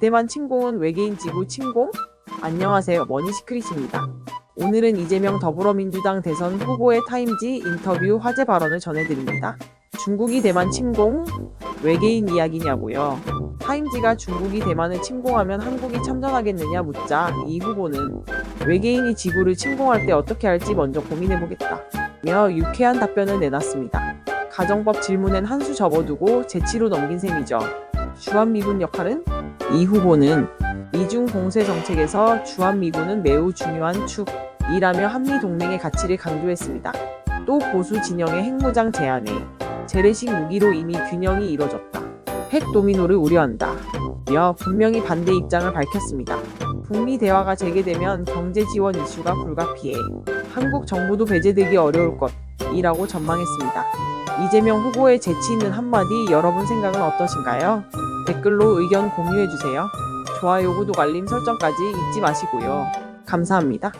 대만 침공은 외계인 지구 침공? 안녕하세요. 머니시크릿입니다. 오늘은 이재명 더불어민주당 대선 후보의 타임지 인터뷰 화제 발언을 전해드립니다. 중국이 대만 침공? 외계인 이야기냐고요. 타임지가 중국이 대만을 침공하면 한국이 참전하겠느냐 묻자 이 후보는 외계인이 지구를 침공할 때 어떻게 할지 먼저 고민해보겠다. 며 유쾌한 답변을 내놨습니다. 가정법 질문엔 한 수 접어두고 재치로 넘긴 셈이죠. 주한미군 역할은? 이 후보는 이중 공세 정책에서 주한미군은 매우 중요한 축이라며 한미 동맹의 가치를 강조했습니다. 또 보수 진영의 핵무장 제한에 재래식 무기로 이미 균형이 이뤄졌다. 핵 도미노를 우려한다. 며 분명히 반대 입장을 밝혔습니다. 북미 대화가 재개되면 경제 지원 이슈가 불가피해 한국 정부도 배제되기 어려울 것이라고 전망했습니다. 이재명 후보의 재치 있는 한마디 여러분 생각은 어떠신가요? 댓글로 의견 공유해주세요. 좋아요, 구독, 알림 설정까지 잊지 마시고요. 감사합니다.